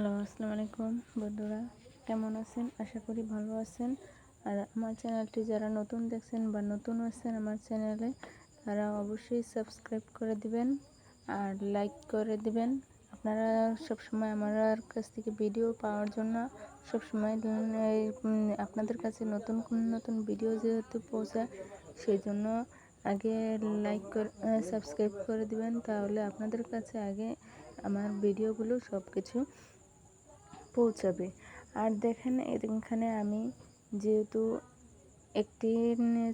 Hello, আসসালামু আলাইকুম বন্ধুরা। কেমন আছেন? আশা করি ভালো আছেন। আর আমার চ্যানেলটি যারা নতুন দেখছেন বা নতুন আছেন আমার চ্যানেলে, তারা অবশ্যই সাবস্ক্রাইব করে দিবেন আর লাইক করে দিবেন। আপনারা সবসময় আমার কাছ থেকে ভিডিও পাওয়ার জন্য সবসময় আপনাদের কাছে নতুন নতুন ভিডিও যেহেতু পৌঁছায় সেই জন্য আগে লাইক করে সাবস্ক্রাইব করে দিবেন, তাহলে আপনাদের কাছে আগে আমার ভিডিওগুলো সব কিছু পৌঁছাবে। আর দেখেন, এখানে আমি যেহেতু একটি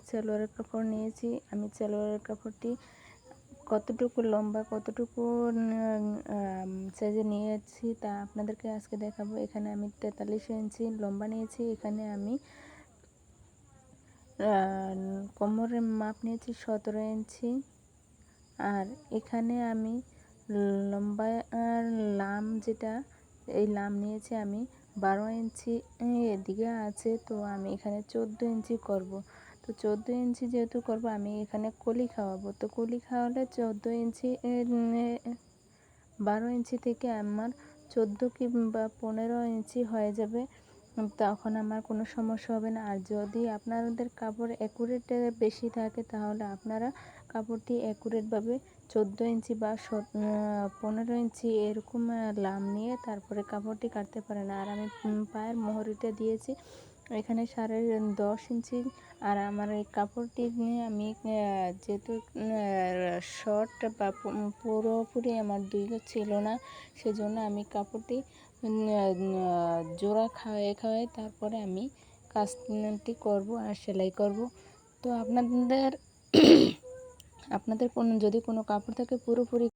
সালোয়ারের কাপড় নিয়েছি, আমি সালোয়ারের কাপড়টি কতটুকু লম্বা, কতটুকু সাইজে নিয়েছি তা আপনাদেরকে আজকে দেখাবো। এখানে আমি তেতাল্লিশ ইঞ্চি লম্বা নিয়েছি, এখানে আমি কোমরের মাপ নিয়েছি সতেরো ইঞ্চি। আর এখানে আমি লম্বা আর লাম যেটা এই লাম নিয়েছি আমি বারো ইঞ্চি এদিকে আছে, তো আমি এখানে চোদ্দ ইঞ্চি করব। তো চোদ্দ ইঞ্চি যেহেতু করব, আমি এখানে কলি খাওয়াবো। তো কলি খাওয়ালে চোদ্দ ইঞ্চি বারো ইঞ্চি থেকে আমার চোদ্দ কিংবা পনেরো ইঞ্চি হয়ে যাবে। তখন আমার কোনো সমস্যা হবে না। আর যদি আপনাদের কাপড় অ্যাকুরেট বেশি থাকে, তাহলে আপনারা কাপড়টি অ্যাকুরেটভাবে চোদ্দ ইঞ্চি বা পনেরো ইঞ্চি এরকম লাম নিয়ে তারপরে কাপড়টি কাটতে পারেন। আর আমি পায়ের মোহরিটা দিয়েছি। এখানে সাড়ে দশ ইঞ্চি। আর আমার এই কাপড়টি নিয়ে আমি যেহেতু শর্ট বা পুরোপুরি আমার দুই ছিল না, সেজন্য আমি কাপড়টি জোড়া খাওয়াই খাওয়াই, তারপরে আমি কাজটি করব আর সেলাই করব। তো আপনাদের আপনাদের কোনো, যদি কোনো কাপড় থাকে পুরোপুরি